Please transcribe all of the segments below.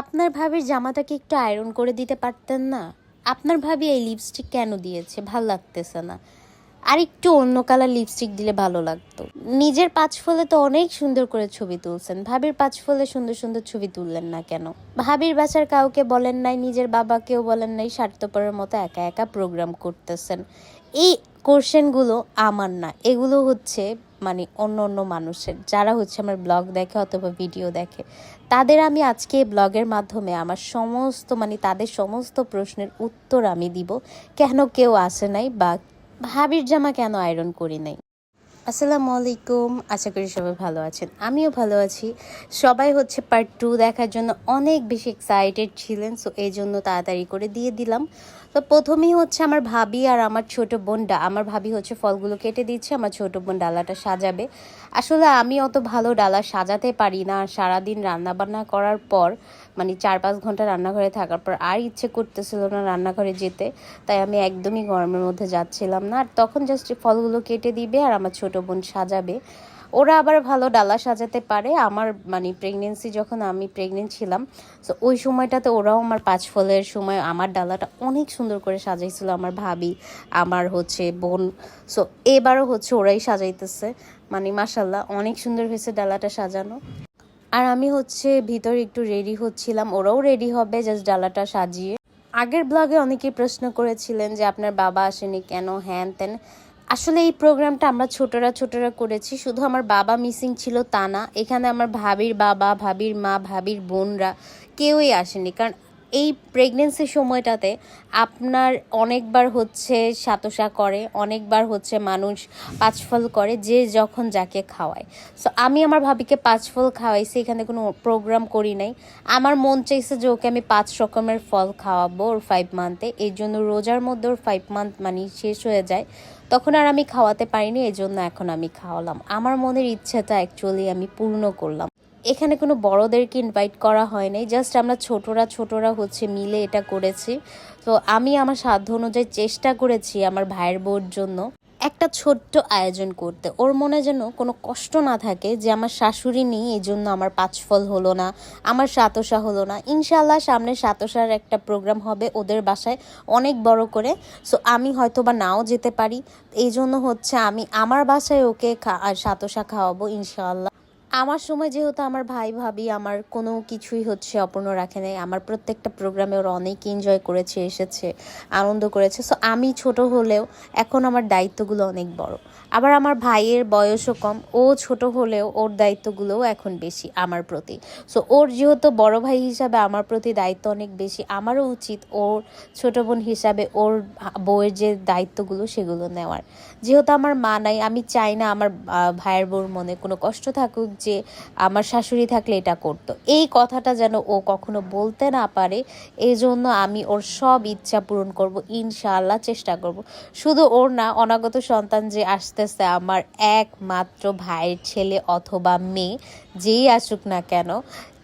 আপনার ভাবির জামাটাকে একটু আয়রন করে দিতে পারতেন না? আপনার ভাবি এই লিপস্টিক কেন দিয়েছে? ভালো লাগতেছে না। আর একটু অন্য কালার লিপস্টিক দিলে ভালো লাগতো। নিজের পাঁচ ফলে তো অনেক সুন্দর করে ছবি তুলছেন। ভাবির পাঁচ ফলে সুন্দর সুন্দর ছবি তুললেন না কেন? ভাবির বাসার কাউকে বলেন নাই, নিজের বাবাকেও বলেন নাই, স্বার্থপরের মতো একা একা প্রোগ্রাম করতেছেন। এই কোশ্চেনগুলো আমার না। এগুলো হচ্ছে মানে অন্য অন্য মানুষের। যারা হচ্ছে আমার ব্লগ দেখে অথবা ভিডিও দেখে, তাদের আমি আজকে ব্লগের মাধ্যমে আমার সমস্ত মানে তাদের সমস্ত প্রশ্নের উত্তর আমি দিব। কেন কেউ আসে নাই বা ভাবির জামা কেন আয়রন করি নাই? আসসালামু আলাইকুম আশা করি সবাই ভালো আছেন। আমিও ভালো আছি। সবাই হচ্ছে পার্ট টু দেখার জন্য অনেক বেশি এক্সাইটেড ছিলেন সো এই জন্য তাড়াতাড়ি করে দিয়ে দিলাম। তো প্রথমেই হচ্ছে আমার ভাবি আর আমার ছোট বোনটা আমার ভাবি হচ্ছে ফলগুলো কেটে দিচ্ছে, আমার ছোট বোন ডালাটা সাজাবে। আসলে আমি অত ভালো ডালা সাজাতে পারি না। সারাদিন রান্নাবান্না করার পর মানে চার পাঁচ ঘণ্টা রান্নাঘরে থাকার পর আর ইচ্ছে করতেছিল না রান্নাঘরে যেতে। তাই আমি একদমই গরমের মধ্যে যাচ্ছিলাম না। আর তখন জাস্ট ফলগুলো কেটে দিবে আর আমার ছোট বোন সাজাবে। ওরা আবার ভালো ডালা সাজাতে পারে। আমার মানে প্রেগনেন্সি যখন আমি প্রেগনেন্ট ছিলাম তো ওই সময়টাতে ওরাও আমার পাঁচ ফলের সময় আমার ডালাটা অনেক সুন্দর করে সাজাইছিল আমার ভাবি, আমার হচ্ছে বোন। সো এবারও হচ্ছে ওরাই সাজাইতেছে। মানে মাসাল্লাহ অনেক সুন্দর হয়েছে ডালাটা সাজানো। আর আমি হচ্ছে ভিতরে একটু রেডি হচ্ছিলাম, ওরাও রেডি হবে জাস্ট ডালাটা সাজিয়ে। আগের ব্লগে অনেকেই প্রশ্ন করেছিলেন যে আপনার বাবা আসেনি কেন? হ্যান ত্যান। আসলে এই প্রোগ্রামটা আমরা ছোটরা ছোটরা করেছি, শুধু আমার বাবা মিসিং ছিল তা না। এখানে আমার ভাবির বাবা, ভাবির মা, ভাবির বোনরা, কেউই আসেনি। কারণ এই প্রেগনেন্সির সময়টাতে আপনার অনেকবার হচ্ছে সাতসা করে, অনেকবার হচ্ছে মানুষ পাঁচফল করে যে যখন যাকে খাওয়ায়। সো আমি আমার ভাবিকে পাঁচফল খাওয়াইছি, এখানে কোনো প্রোগ্রাম করি নাই। আমার মন চাইছে যে ওকে আমি পাঁচ রকমের ফল খাওয়াবো ওর ফাইভ মান্থে এই জন্য রোজার মধ্যে ওর ফাইভ মান্থ মানে শেষ হয়ে যায়। তখন আর আমি খাওয়াতে পারিনি এই জন্য এখন আমি খাওয়ালাম। আমার মনের ইচ্ছাটা অ্যাকচুয়ালি আমি পূর্ণ করলাম। এখানে কোনো বড়দেরকে ইনভাইট করা হয় নাই জাস্ট আমরা ছোটরা ছোটরা হচ্ছে মিলে এটা করেছি। তো আমি আমার সাধ্য অনুযায়ী চেষ্টা করেছি আমার ভাইয়ের বউর জন্য একটা ছোট্ট আয়োজন করতে। ওর মনে যেন কোনো কষ্ট না থাকে যে আমার শাশুড়ি নেই এই জন্য আমার পাঁচফল হলো না, আমার সাতসা হলো না। ইনশাল্লাহ সামনে সাতসার একটা প্রোগ্রাম হবে ওদের বাসায়, অনেক বড় করে। সো আমি হয়তো বা নাও যেতে পারি এই জন্য হচ্ছে আমি আমার বাসায় ওকে সাতসা খাওয়াবো ইনশাল্লাহ আমার সময় যেহেতু আমার ভাই, ভাবি আমার কোনো কিছুই হচ্ছে অপূর্ণ রাখে নাই। আমার প্রত্যেকটা প্রোগ্রামে ওরা অনেক এনজয় করেছে, এসেছে, আনন্দ করেছে। সো আমি ছোট হলেও এখন আমার দায়িত্বগুলো অনেক বড়। আবার আমার ভাইয়ের বয়সও কম, ও ছোট হলেও ওর দায়িত্বগুলোও এখন বেশি আমার প্রতি। সো ওর যেহেতু বড় ভাই হিসাবে আমার প্রতি দায়িত্ব অনেক বেশি, আমারও উচিত ওর ছোট বোন হিসাবে ওর বউয়ের যে দায়িত্বগুলো সেগুলো নেওয়ার। যেহেতু আমার মা নাই, আমি চাই না আমার ভাইয়ের বউর মনে কোনো কষ্ট থাকুক যে আমার শাশুড়ি থাকলে এটা করতো। এই কথাটা যেন ও কখনো বলতে না পারে এই জন্য আমি ওর সব ইচ্ছা পূরণ করব, ইনশাআল্লাহ চেষ্টা করব। শুধু ওর না, অনাগত সন্তান যে আসতেছে, আমার একমাত্র ভাইয়ের ছেলে অথবা মেয়ে, যেই আসুক না কেন,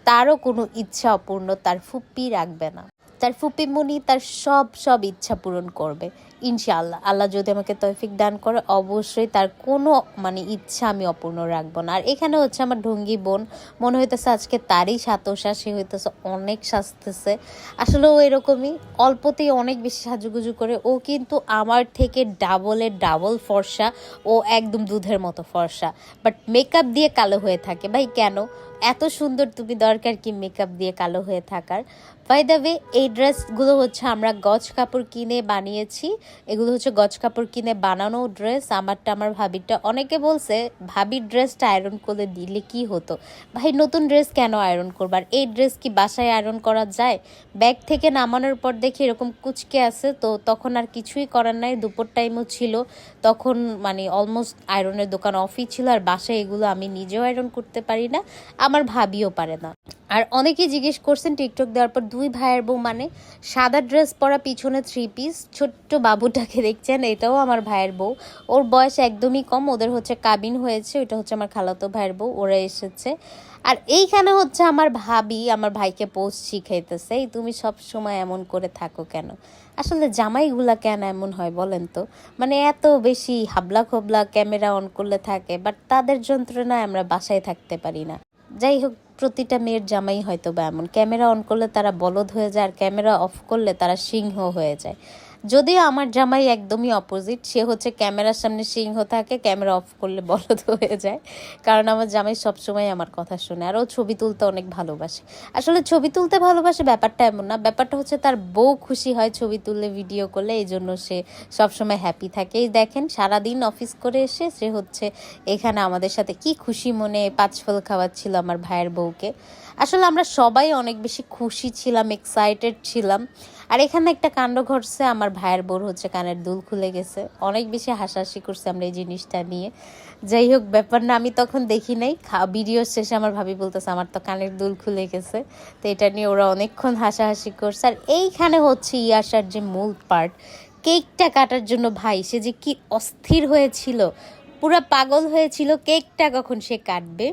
তারও কোনো ইচ্ছা অপূর্ণ তার ফুপ্পি রাখবে না। তার ফুপি মুনি তার সব সব ইচ্ছা পূরণ করবে। ইনশাআল্লাহ। আল্লাহ যদি আমাকে তৌফিক দান করে, অবশ্যই তার কোনো মানে ইচ্ছা আমি অপূর্ণ রাখব না। আর এখানে হচ্ছে আমার ঢঙ্গি বোন। মনে হইতেছে আজকে তারই সাতসা সে হইতেছে অনেক সাজতেছে। আসলে ও এরকমই, অল্পতেই অনেক বেশি সাজুগুজু করে। ও কিন্তু আমার থেকে ডাবলের ডাবল ফর্সা। ও একদম দুধের মতো ফর্সা। বাট মেকআপ দিয়ে কালো হয়ে থাকে। ভাই, কেন? এত সুন্দর তুমি দরকার কি মেকআপ দিয়ে কালো হয়ে থাকার। বাই দ্য ওয়ে এই ড্রেসগুলো হচ্ছে আমরা গজ কাপড় কিনে বানিয়েছি। এগুলো হচ্ছে গজ কাপড় কিনে বানানো ড্রেস আমারটা, আমার ভাবিরটা অনেকে বলছে ভাবির ড্রেসটা আয়রন করে দিলে কি হতো? ভাই, নতুন ড্রেস কেন আয়রন করবার এই ড্রেস কি বাসায় আয়রন করা যায়? ব্যাগ থেকে নামানোর পর দেখি এরকম কুচকে আছে, তো তখন আর কিছুই করার নাই। দুপুর টাইমও ছিল। তখন মানে অলমোস্ট আয়রনের দোকান অফই ছিল, আর বাসায় এগুলো আমি নিজেও আয়রন করতে পারি না। আমার ভাবিও পারে না। আর অনেকেই জিজ্ঞেস করছেন টিকটক দেওয়ার পর দুই ভাইয়ের বউ মানে সাদা ড্রেস পরা পিছনে থ্রি পিস ছোট্ট বাবুটাকে দেখছেন, এটাও আমার ভাইয়ের বউ। ওর বয়স একদমই কম, ওদের হচ্ছে কাবিন হয়েছে, ওইটা হচ্ছে আমার খালাতো ভাইয়ের বউ, ওরা এসেছে। আর এইখানে হচ্ছে আমার ভাবি আমার ভাইকে পোস্ট শিখাইতেছে, এই তুমি সব সময় এমন করে থাকো কেন? আসলে জামাইগুলা কেন এমন হয় বলেন তো? মানে এত বেশি হাবলা খোবলা ক্যামেরা অন করলে থাকে বাট তাদের যন্ত্রণায় আমরা বাসায় থাকতে পারি না। যাই হোক, প্রতিটা মেয়ের জামাই হয়তো বা এমন। ক্যামেরা অন করলে তারা বলদ হয়ে যায়, আর ক্যামেরা অফ করলে তারা সিংহ হয়ে যায়। যদিও আমার জামাই একদমই অপোজিট সে হচ্ছে ক্যামেরার সামনে সিংহ থাকে, ক্যামেরা অফ করলে বলদ হয়ে যায়। কারণ আমার জামাই সবসময় আমার কথা শুনে, আর ও ছবি তুলতে অনেক ভালোবাসে। আসলে ছবি তুলতে ভালোবাসে ব্যাপারটা এমন না, ব্যাপারটা হচ্ছে তার বউ খুশি হয় ছবি তুললে ভিডিও করলে, এই জন্য সে সবসময় হ্যাপি থাকে। এই দেখেন, সারাদিন অফিস করে এসে সে হচ্ছে এখানে আমাদের সাথে কি খুশি মনে পাঁচ ফল খাওয়াচ্ছিল আমার ভাইয়ের বউকে। আসলে আমরা সবাই অনেক বেশি খুশি ছিলাম এক্সাইটেড ছিলাম। আর এখানে একটা কাণ্ড ঘটছে, আমার ভাইয়ের বোর হচ্ছে কানের দুল খুলে গেছে। অনেক বেশি হাসাহাসি করছে আমরা এই জিনিসটা নিয়ে। যাই হোক, ব্যাপার না, আমি তখন দেখি নাই। ভিডিও শেষে আমার ভাবি বলতেছে, আমার তো কানের দুল খুলে গেছে। তো এটা নিয়ে ওরা অনেকক্ষণ হাসাহাসি করছে। আর এইখানে হচ্ছে ইয়াসার যে মূল পার্ট কেকটা কাটার জন্য ভাই, সে যে কি অস্থির হয়েছিল, পুরা পাগল হয়েছিল, কেকটা কখন সে কাটবে?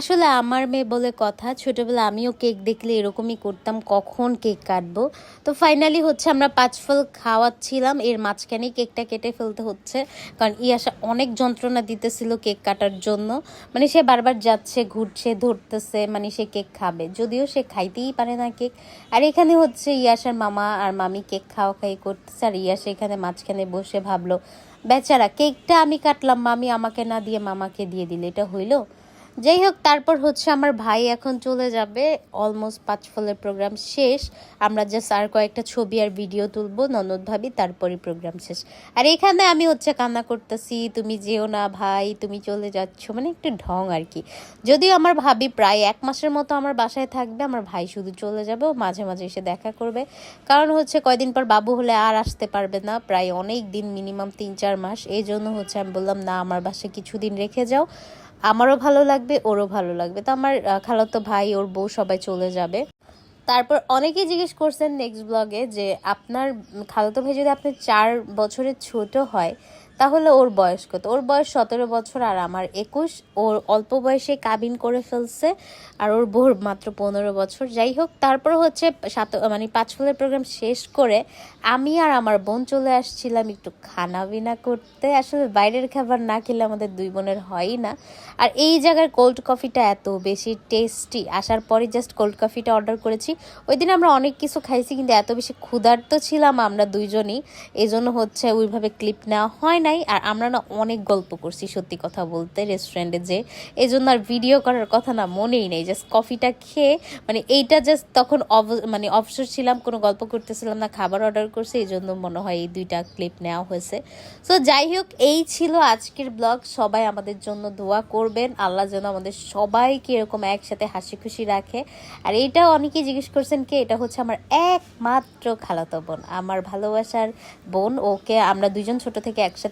আসলে আমার মেয়ে বলে কথা ছোটবেলা আমিও কেক দেখলে এরকমই করতাম, কখন কেক কাটবো? তো ফাইনালি হচ্ছে আমরা পাঁচ ফল খাওয়াচ্ছিলাম, এর মাঝখানেই কেকটা কেটে ফেলতে হচ্ছে, কারণ ইয়াসা অনেক যন্ত্রণা দিতেছিল কেক কাটার জন্য। মানে সে বারবার যাচ্ছে, ঘুরছে, ধরতেছে মানে সে কেক খাবে। যদিও সে খাইতেই পারে না কেক। আর এখানে হচ্ছে ইয়াসার মামা আর মামি কেক খাওয়া খাই করতেছে, আর ইয়াসা এখানে মাঝখানে বসে ভাবলো, বেচারা, কেকটা আমি কাটলাম, মামি আমাকে না দিয়ে মামাকে দিয়ে দিলে, এটা হইল? যাই হোক, তারপর হচ্ছে আমার ভাই এখন চলে যাবে। অলমোস্ট পাঁচ ফলের প্রোগ্রাম শেষ। আমরা জাস্ট আর কয়েকটা ছবি আর ভিডিও তুলবো। ননদ ভাবি, তারপরই প্রোগ্রাম শেষ। আর এখানে আমি হচ্ছে কান্না করতেছি, তুমি যেও না ভাই, তুমি চলে যাচ্ছ। মানে একটু ঢং আর কি। যদিও আমার ভাবি প্রায় এক মাসের মতো আমার বাসায় থাকবে, আমার ভাই শুধু চলে যাবে মাঝে মাঝে এসে দেখা করবে। কারণ হচ্ছে কয়দিন পর বাবু হলে আর আসতে পারবে না, প্রায় অনেক দিন মিনিমাম তিন চার মাস। এই জন্য হচ্ছে আমি বললাম, না, আমার বাসায় কিছুদিন রেখে যাও। আমারও ভালো লাগবে, ওরও ভালো লাগবে। তো আমার খালতো ভাই, ওর বউ সবাই চলে যাবে। তারপর অনেকেই জিজ্ঞেস করছেন নেক্সট ব্লগে যে আপনার খালাতো ভাই যদি আপনি চার বছরের ছোট হয় তাহলে ওর বয়স কত? ওর বয়স সতেরো বছর আর আমার একুশ। ওর অল্প বয়সে কাবিন করে ফেলছে আর ওর বউর মাত্র পনেরো বছর। যাই হোক, তারপর হচ্ছে সাত মানে পাঁচ ফুলের প্রোগ্রাম শেষ করে আমি আর আমার বোন চলে আসছিলাম একটু খানা বিনা করতে। আসলে বাইরের খাবার না খেলে আমাদের দুই বোনের হয়ই না। আর এই জায়গার কোল্ড কফিটা এত বেশি টেস্টি আসার পরে জাস্ট কোল্ড কফিটা অর্ডার করেছি। ওই দিন আমরা অনেক কিছু খাইছি, কিন্তু এত বেশি ক্ষুধার্ত ছিলাম আমরা দুইজনই। এই জন্য হচ্ছে ওইভাবে ক্লিপ নেওয়া হয় নাই, আর আমরা না অনেক গল্প করছি, সত্যি কথা বলতে রেস্টুরেন্টে যে। এই জন্য আর ভিডিও করার কথা না মনেই নেই জাস্ট কফিটা খেয়ে মানে এইটা জাস্ট তখন অব- মানে অবসর ছিলাম, কোনো গল্প করতেছিলাম না, খাবার অর্ডার করছে এই জন্য মনে হয় এই দুইটা ক্লিপ নেওয়া হয়েছে। সো যাই হোক, এই ছিল আজকের ব্লগ সবাই আমাদের জন্য দোয়া করবেন, আল্লাহ যেন আমাদের সবাইকে এরকম একসাথে হাসি খুশি রাখে। আর এইটাও অনেকেই জিজ্ঞেস করছেন কি, এটা হচ্ছে আমার একমাত্র খালাতো বোন, আমার ভালোবাসার বোন, ওকে আমরা দুজন ছোট থেকে